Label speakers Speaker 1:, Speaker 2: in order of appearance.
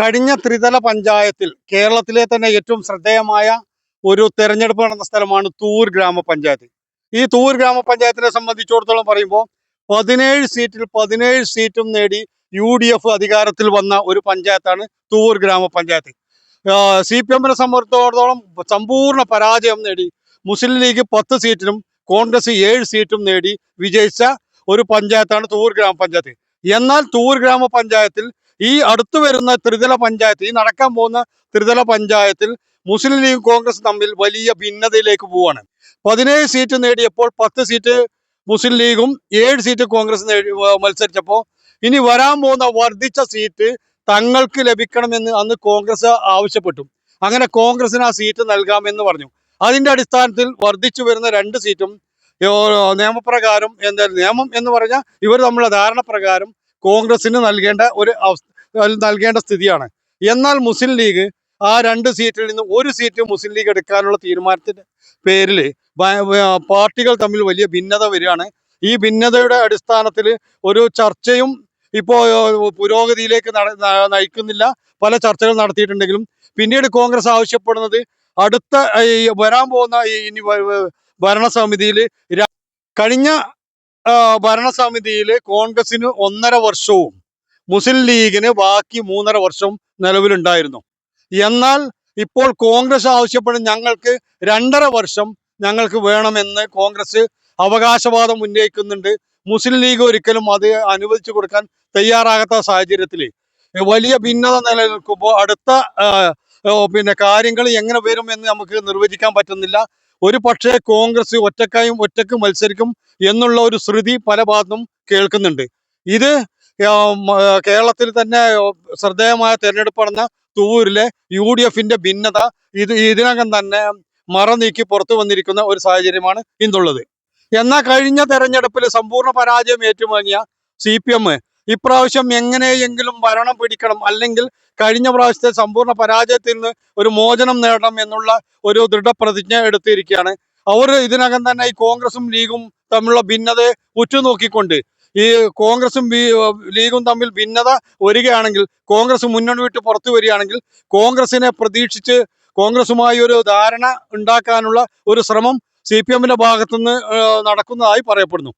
Speaker 1: കഴിഞ്ഞ ത്രിതല പഞ്ചായത്തിൽ കേരളത്തിലെ തന്നെ ഏറ്റവും ശ്രദ്ധേയമായ ഒരു തെരഞ്ഞെടുപ്പ് നടന്ന സ്ഥലമാണ് തൂർ ഗ്രാമപഞ്ചായത്ത്. ഈ തൂർ ഗ്രാമപഞ്ചായത്തിനെ സംബന്ധിച്ചിടത്തോളം പറയുമ്പോൾ പതിനേഴ് സീറ്റിൽ പതിനേഴ് സീറ്റും നേടി യു ഡി എഫ് അധികാരത്തിൽ വന്ന ഒരു പഞ്ചായത്താണ് തൂർ ഗ്രാമപഞ്ചായത്ത്. സി പി എമ്മിനെ സംബന്ധിച്ചിടത്തോളം സമ്പൂർണ പരാജയം നേടി മുസ്ലിം ലീഗ് പത്ത് സീറ്റിലും കോൺഗ്രസ് ഏഴ് സീറ്റും നേടി വിജയിച്ച ഒരു പഞ്ചായത്താണ് തൂർ ഗ്രാമപഞ്ചായത്ത്. എന്നാൽ തൂർ ഗ്രാമപഞ്ചായത്തിൽ ഈ അടുത്തു വരുന്ന ത്രിതല പഞ്ചായത്ത് ഈ നടക്കാൻ പോകുന്ന ത്രിതല പഞ്ചായത്തിൽ മുസ്ലിം ലീഗ് കോൺഗ്രസ് തമ്മിൽ വലിയ ഭിന്നതയിലേക്ക് പോവുകയാണ് പതിനേഴ് സീറ്റ് നേടിയപ്പോൾ പത്ത് സീറ്റ് മുസ്ലിം ലീഗും ഏഴ് സീറ്റ് കോൺഗ്രസ് നേടി മത്സരിച്ചപ്പോൾ ഇനി വരാൻ പോകുന്ന വർദ്ധിച്ച സീറ്റ് തങ്ങൾക്ക് ലഭിക്കണമെന്ന് അന്ന് കോൺഗ്രസ് ആവശ്യപ്പെട്ടു. അങ്ങനെ കോൺഗ്രസിന് ആ സീറ്റ് നൽകാമെന്ന് പറഞ്ഞു. അതിന്റെ അടിസ്ഥാനത്തിൽ വർദ്ധിച്ചു വരുന്ന രണ്ട് സീറ്റും നിയമപ്രകാരം എന്താ നിയമം എന്ന് പറഞ്ഞാൽ ഇവർ തമ്മിലുള്ള ധാരണ പ്രകാരം കോൺഗ്രസിന് നൽകേണ്ട ഒരു അവസ്ഥ നൽകേണ്ട സ്ഥിതിയാണ്. എന്നാൽ മുസ്ലിം ലീഗ് ആ രണ്ട് സീറ്റിൽ നിന്ന് ഒരു സീറ്റ് മുസ്ലിം ലീഗ് എടുക്കാനുള്ള തീരുമാനത്തിന്റെ പേരിൽ പാർട്ടികൾ തമ്മിൽ വലിയ ഭിന്നത വരികയാണ്. ഈ ഭിന്നതയുടെ അടിസ്ഥാനത്തിൽ ഒരു ചർച്ചയും ഇപ്പോൾ പുരോഗതിയിലേക്ക് നയിക്കുന്നില്ല. പല ചർച്ചകൾ നടത്തിയിട്ടുണ്ടെങ്കിലും പിന്നീട് കോൺഗ്രസ് ആവശ്യപ്പെടുന്നത് അടുത്ത വരാൻ പോകുന്ന ഇനി ഭരണസമിതിയിൽ കഴിഞ്ഞ ഭരണസമിതിയിൽ കോൺഗ്രസിന് ഒന്നര വർഷവും മുസ്ലിം ലീഗിന് ബാക്കി മൂന്നര വർഷം നിലവിലുണ്ടായിരുന്നു. എന്നാൽ ഇപ്പോൾ കോൺഗ്രസ് ആവശ്യപ്പെടും ഞങ്ങൾക്ക് രണ്ടര വർഷം ഞങ്ങൾക്ക് വേണമെന്ന് കോൺഗ്രസ് അവകാശവാദം ഉന്നയിക്കുന്നുണ്ട്. മുസ്ലിം ലീഗ് ഒരിക്കലും അത് അനുവദിച്ചു കൊടുക്കാൻ തയ്യാറാകാത്ത സാഹചര്യത്തിൽ വലിയ ഭിന്നത നിലനിൽക്കുമ്പോൾ അടുത്ത പിന്നെ കാര്യങ്ങൾ എങ്ങനെ വരും എന്ന് നമുക്ക് നിർവചിക്കാൻ പറ്റുന്നില്ല. ഒരു പക്ഷേ കോൺഗ്രസ് ഒറ്റക്കായും ഒറ്റയ്ക്ക് മത്സരിക്കും എന്നുള്ള ഒരു ശ്രുതി പല ഭാഗത്തും കേൾക്കുന്നുണ്ട്. ഇത് കേരളത്തിൽ തന്നെ ശ്രദ്ധേയമായ തെരഞ്ഞെടുപ്പ് നടന്ന തൂരിലെ യു ഡി എഫിന്റെ ഭിന്നത ഇത് ഇതിനകം തന്നെ മറ നീക്കി പുറത്തു വന്നിരിക്കുന്ന ഒരു സാഹചര്യമാണ് ഇന്നുള്ളത് എന്നാൽ കഴിഞ്ഞ തെരഞ്ഞെടുപ്പിൽ സമ്പൂർണ പരാജയം ഏറ്റുവാങ്ങിയ സി പി എം ഇപ്രാവശ്യം എങ്ങനെയെങ്കിലും ഭരണം പിടിക്കണം അല്ലെങ്കിൽ കഴിഞ്ഞ പ്രാവശ്യത്തെ സമ്പൂർണ പരാജയത്തിൽ നിന്ന് ഒരു മോചനം നേടണം എന്നുള്ള ഒരു ദൃഢപ്രതിജ്ഞ എടുത്തിരിക്കുകയാണ്. അവർ ഇതിനകം തന്നെ ഈ കോൺഗ്രസും ലീഗും തമ്മിലുള്ള ഭിന്നതയെ ഉറ്റുനോക്കിക്കൊണ്ട് ഈ കോൺഗ്രസും ലീഗും തമ്മിൽ ഭിന്നത വരികയാണെങ്കിൽ കോൺഗ്രസ് മുന്നണി വിട്ട് പുറത്തു വരികയാണെങ്കിൽ കോൺഗ്രസിനെ പ്രതീക്ഷിച്ച് കോൺഗ്രസുമായി ഒരു ധാരണ ഉണ്ടാക്കാനുള്ള ഒരു ശ്രമം സി പി എമ്മിന്റെ ഭാഗത്തുനിന്ന് നടക്കുന്നതായി പറയപ്പെടുന്നു.